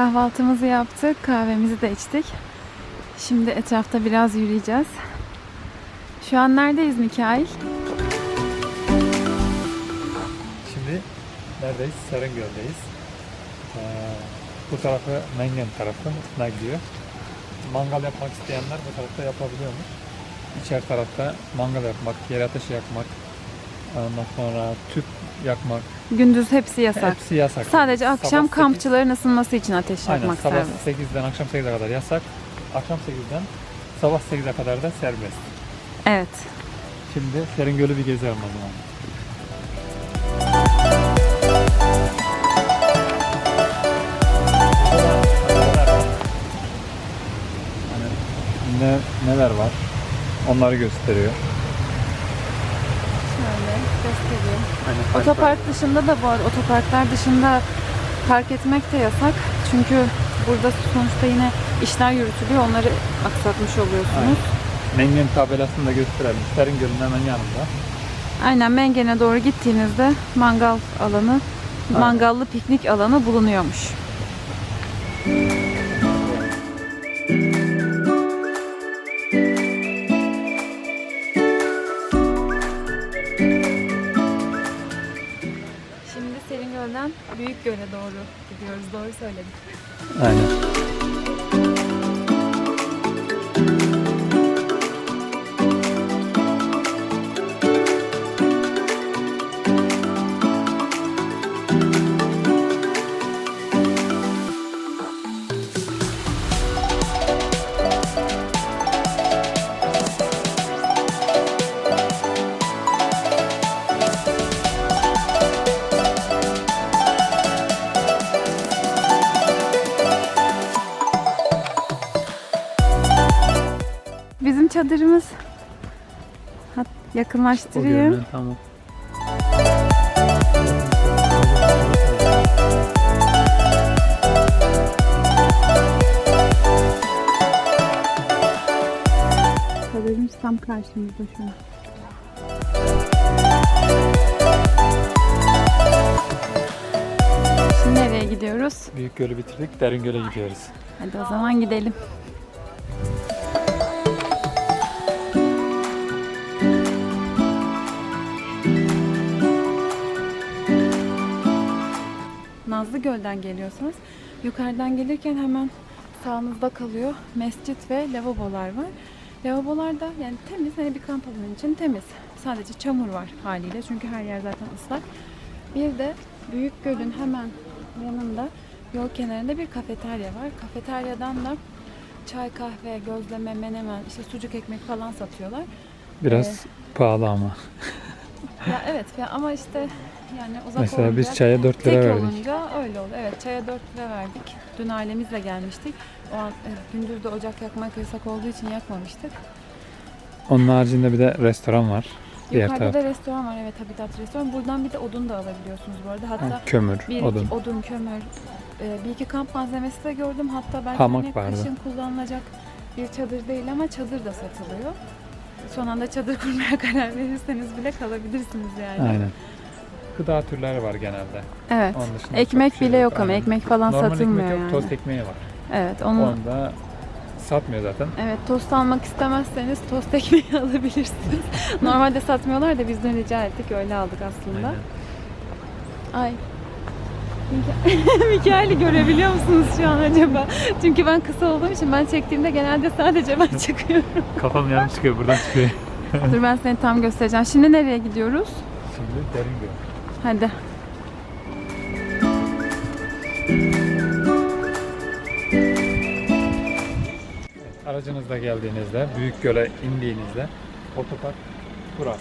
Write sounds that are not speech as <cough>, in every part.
Kahvaltımızı yaptık, kahvemizi de içtik. Şimdi etrafta biraz yürüyeceğiz. Şu an neredeyiz Mikail? Şimdi neredeyiz? Serengöl'deyiz. Ee, bu tarafı Mengen tarafına gidiyor. Mangal yapmak isteyenler bu tarafta yapabiliyormuş. İçer tarafta mangal yapmak, yer ateşi yakmak, ondan sonra tüp yakmak, Gündüz hepsi yasak. hepsi yasak. Sadece akşam Sabah kampçıların ısınması için ateş Aynen yakmak sabah serbest. 8'den akşam 8'e kadar yasak. Akşam 8'den sabah 8'e kadar da serbest. Evet. Şimdi Seringöl'ü bir gezelim o zaman. Hani ne, neler var? Onları gösteriyor. Şöyle göstereyim. Hani Otopark dışında da bu arada otoparklar dışında park etmek de yasak. Çünkü burada sonuçta yine işler yürütülüyor. Onları aksatmış oluyorsunuz. Mengen tabelasını da gösterelim. Seringöl'ün hemen yanında. Aynen Mengen'e doğru gittiğinizde mangal alanı, Aynen. mangallı piknik alanı bulunuyormuş. Büyükgöl'e doğru gidiyoruz. Doğru söyledim. Aynen. Hat- O yakınlaştırayım. görünen tamam. Çadırımız tam karşımızda şu an. Şimdi nereye gidiyoruz? Büyük gölü bitirdik. Derin göle gidiyoruz. Hadi o zaman gidelim. Nazlı Göl'den geliyorsanız yukarıdan gelirken hemen sağınızda kalıyor mescit ve lavabolar var. Lavabolar da yani temiz hani bir kamp alanı için temiz. Sadece çamur var haliyle çünkü her yer zaten ıslak. Bir de Büyük Göl'ün hemen yanında yol kenarında bir kafeterya var. Kafeteryadan da çay, kahve, gözleme, menemen, işte sucuk ekmek falan satıyorlar. Biraz pahalı ama. Ya evet ya ama işte yani uzak Mesela olunca, biz çaya 4 tek lira verdik. olunca öyle oldu. Evet çaya 4 lira verdik. Dün ailemizle gelmiştik. O an e, gündüz de ocak yakmak yasak olduğu için yakmamıştık. Onun haricinde bir de restoran var. Diğer Yukarıda da restoran var evet Habitat restoran. Buradan bir de odun da alabiliyorsunuz bu arada. Hatta Ha, kömür, bir odun. iki odun, kömür, e, bir iki kamp malzemesi de gördüm. Hatta belki Hamak hani vardı. kışın kullanılacak bir çadır değil ama çadır da satılıyor. Son anda çadır <laughs> kurmaya karar verirseniz bile kalabilirsiniz yani. Aynen. Gıda türleri var genelde. Evet. Onun dışında Ekmek şey bile yok ama Aynen. ekmek falan Normal satılmıyor ekmek yok, yani. tost ekmeği var. Evet onu Onu da satmıyor zaten. Evet tost almak istemezseniz tost <laughs> ekmeği alabilirsiniz. <laughs> Normalde satmıyorlar da bizden rica ettik öyle aldık aslında. Aynen. Ay. Mika- <laughs> Mikail'i görebiliyor musunuz şu an acaba? Çünkü ben kısa olduğum için ben çektiğimde genelde sadece ben çıkıyorum. Kafam yarım çıkıyor buradan çıkıyor. Dur ben seni tam göstereceğim. Şimdi nereye gidiyoruz? Şimdi derin göl. Hadi. Aracınızla geldiğinizde, Büyük Göl'e indiğinizde otopark burası.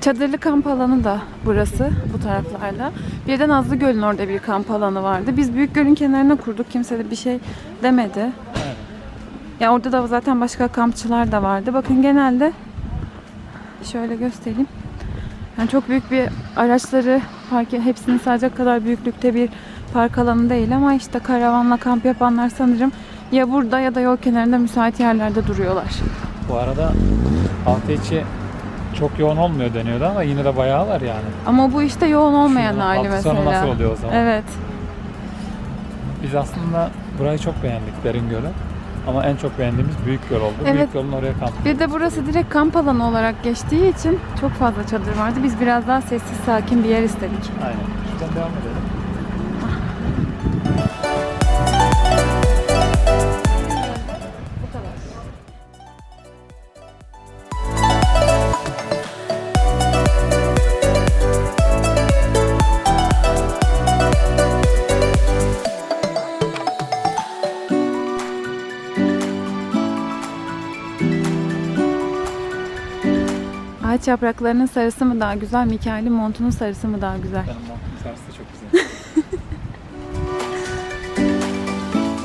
Çadırlı kamp alanı da burası bu taraflarda. Bir de Nazlı Göl'ün orada bir kamp alanı vardı. Biz Büyük Göl'ün kenarına kurduk. Kimse de bir şey demedi. Ya orada da zaten başka kampçılar da vardı. Bakın genelde şöyle göstereyim. Yani çok büyük bir araçları park hepsini sığacak kadar büyüklükte bir park alanı değil ama işte karavanla kamp yapanlar sanırım ya burada ya da yol kenarında müsait yerlerde duruyorlar. Bu arada hafta içi çok yoğun olmuyor deniyordu ama yine de bayağı var yani. Ama bu işte yoğun olmayan Şimdi hali mesela. sonu nasıl oluyor o zaman? Evet. Biz aslında burayı çok beğendik Derin Gölü. Ama en çok beğendiğimiz Büyük Göl oldu. Evet. Büyük Göl'ün oraya kamp. Bir de burası direkt kamp alanı olarak geçtiği için çok fazla çadır vardı. Biz biraz daha sessiz sakin bir yer istedik. Aynen. Şuradan devam edelim. Ağaç yapraklarının sarısı mı daha güzel, Mikail'in montunun sarısı mı daha güzel? Benim montum sarısı da çok güzel.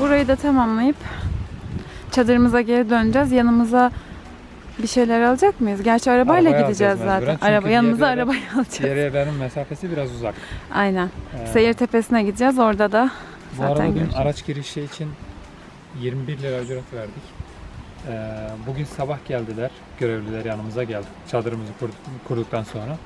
<laughs> Burayı da tamamlayıp çadırımıza geri döneceğiz. Yanımıza bir şeyler alacak mıyız? Gerçi arabayla Arabayı gideceğiz alacağız mecburen zaten. çünkü Araba yanımıza diğer arabayı <laughs> alacağız. Diğer yerlerin mesafesi biraz uzak. Aynen. Ee, Seyir Tepesi'ne gideceğiz. Orada da Bu arada zaten dün görüşürüz. araç girişi için 21 lira ücret verdik. Ee, bugün sabah geldiler, görevliler yanımıza geldi. Çadırımızı kurduk, kurduktan sonra.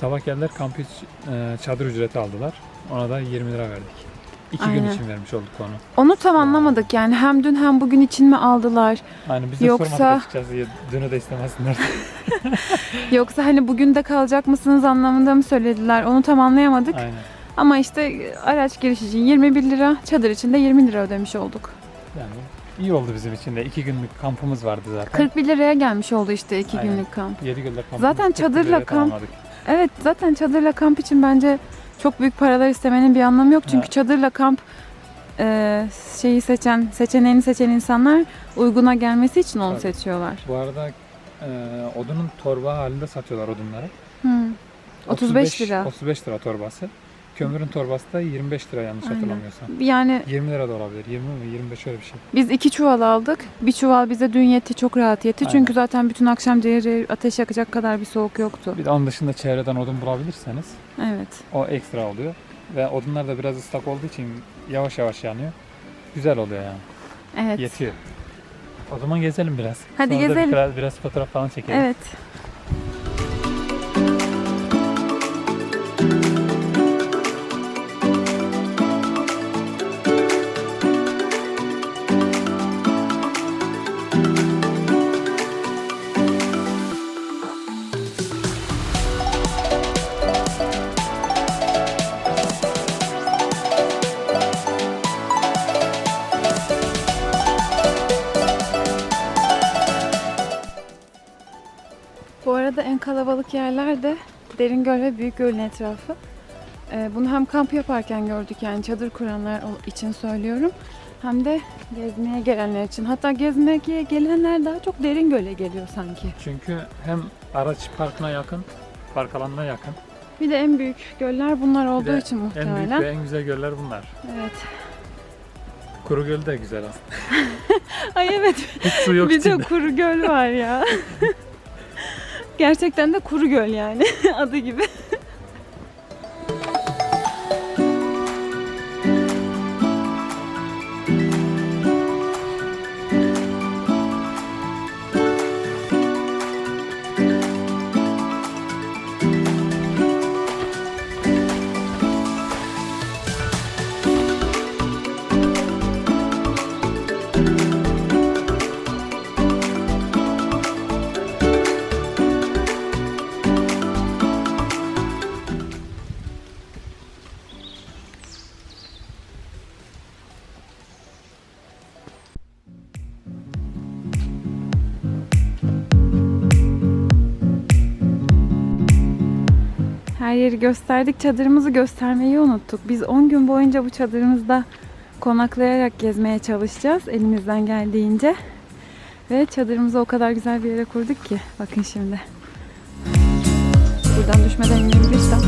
Sabah geldiler, kampüs e, çadır ücreti aldılar. Ona da 20 lira verdik. İki gün Aynen. için vermiş olduk onu. Onu tam anlamadık yani hem dün hem bugün için mi aldılar Yani biz de Yoksa- sormadık açıkçası. Dünü de istemesinler. <laughs> <laughs> yoksa hani bugün de kalacak mısınız anlamında mı söylediler onu tam anlayamadık. Aynen. Ama işte araç giriş için 21 lira çadır için de 20 lira ödemiş olduk. Yani iyi oldu bizim için de. İki günlük kampımız vardı zaten. 41 liraya gelmiş oldu işte 2 Aynen. günlük kamp. Yedi göller kampımız. Zaten 41 çadırla liraya kamp- tamamladık. Evet zaten çadırla kamp için bence çok büyük paralar istemenin bir anlamı yok. Çünkü Evet. çadırla kamp e, şeyi seçen, seçeneğini seçen insanlar uyguna gelmesi için onu Tabii. seçiyorlar. Bu arada e, odunun torba halinde satıyorlar odunları. Hmm. 35 lira. 35 lira torbası. Kömürün torbası da 25 lira yanlış Aynen. hatırlamıyorsam. Yani 20 lira da olabilir. 20 mi 25 öyle bir şey. biz iki çuval aldık. Bir çuval bize dün yetti, çok rahat yetti. Çünkü Aynen. zaten bütün akşam ciğeri ateş yakacak kadar bir soğuk yoktu. Bir de onun dışında çevreden odun bulabilirseniz Evet. o ekstra oluyor. Ve odunlar da biraz ıslak olduğu için yavaş yavaş yanıyor. Güzel oluyor yani. Evet. Yetiyor. O zaman gezelim biraz. Hadi Sonra gezelim. Biraz, biraz fotoğraf falan çekelim. Evet. Kalabalık yerler de Deringöl ve Büyükgöl'ün etrafı. Ee, bunu hem kamp yaparken gördük yani çadır kuranlar için söylüyorum. Hem de gezmeye gelenler için. Hatta gezmeye gelenler daha çok Deringöl'e geliyor sanki. Çünkü hem araç parkına yakın, park alanına yakın. Bir de en büyük göller bunlar olduğu de için En büyük muhtemelen. ve en güzel göller bunlar. Evet. Kuru Göl de güzel aslında. <laughs> Ay evet. Hiç su yok bir de içinde. kuru göl var ya. <laughs> Gerçekten de kuru göl yani <laughs> adı gibi. Her yeri gösterdik. Çadırımızı göstermeyi unuttuk. Biz 10 gün boyunca bu çadırımızda konaklayarak gezmeye çalışacağız elimizden geldiğince. Ve çadırımızı o kadar güzel bir yere kurduk ki. Bakın şimdi. Buradan düşmeden inebilirsem.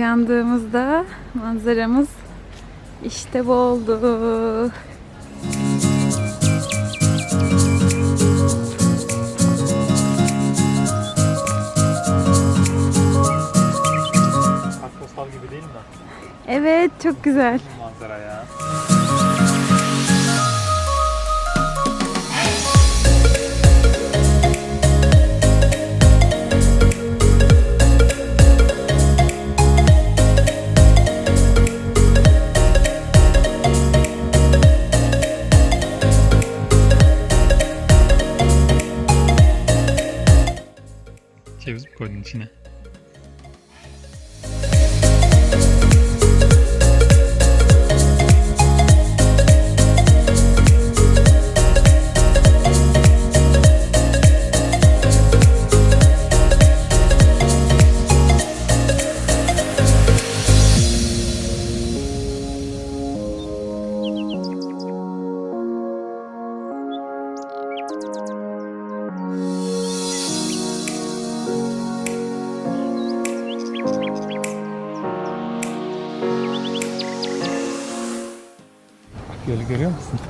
uyandığımızda manzaramız işte bu oldu. masal gibi değil mi? Evet çok güzel. Manzara ya. Bak gölü görüyor musun?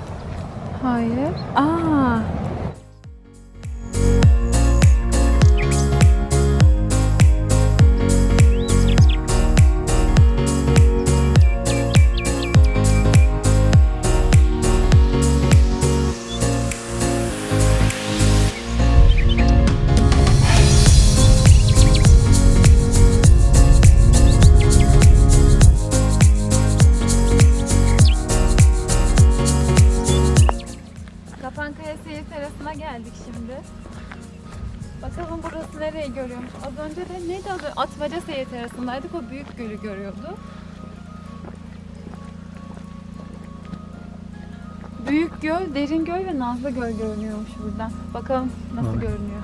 Terasındaydık. O büyük gölü görüyordu. Büyük göl, derin göl ve nazlı göl görünüyormuş buradan. Bakalım nasıl Evet. görünüyor.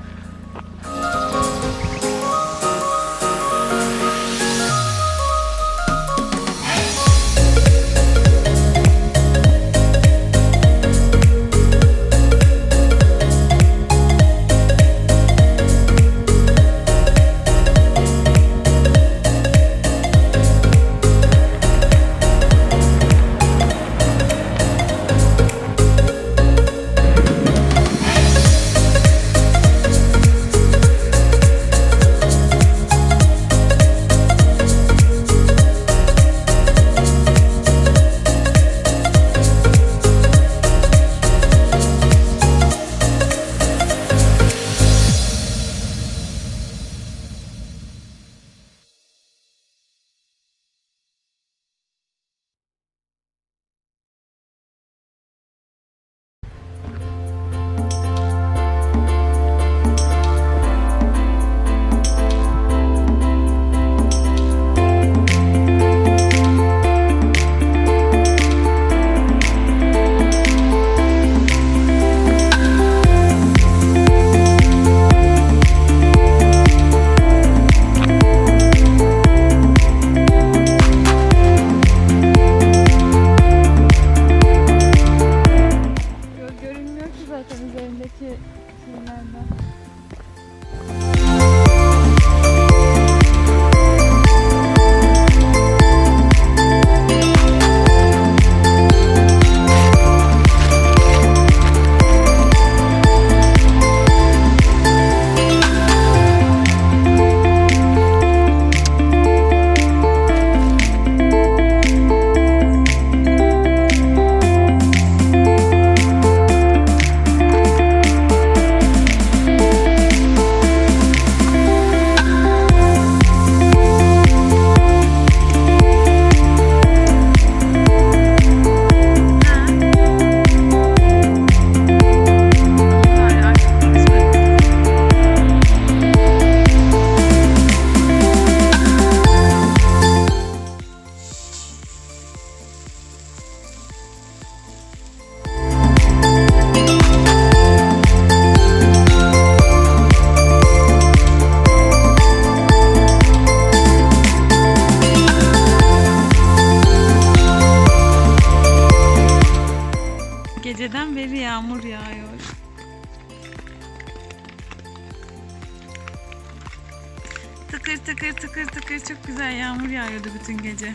Bütün gece.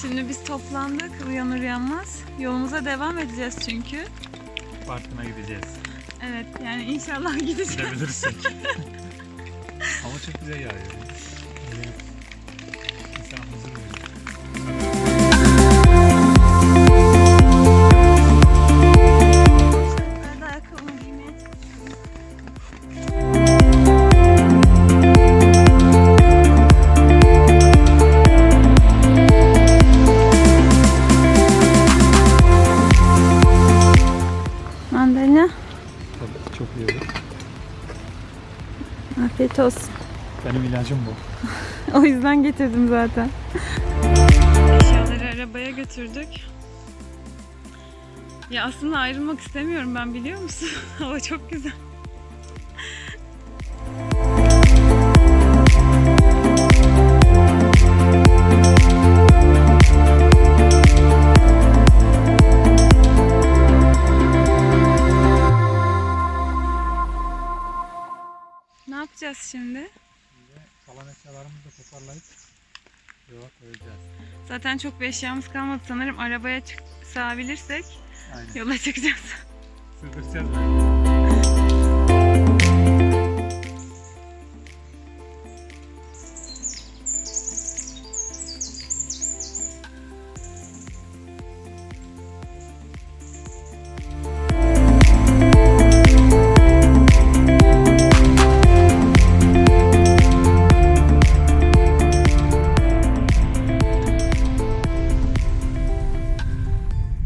Şimdi biz toplandık uyanır uyanmaz. Yolumuza devam edeceğiz çünkü. Parkına gideceğiz. Evet yani inşallah gideceğiz. Gidebilirsek. <laughs> Ama çok güzel yağıyor. <laughs> Afiyet olsun. Benim ilacım bu. <laughs> O yüzden getirdim zaten. Eşyaları arabaya götürdük. Ya aslında ayrılmak istemiyorum ben biliyor musun? <laughs> Hava çok güzel. Yola koyacağız. Zaten çok bir eşyamız kalmadı sanırım. Arabaya çık sığabilirsek Aynen. yola çıkacağız. Sığdıracağız.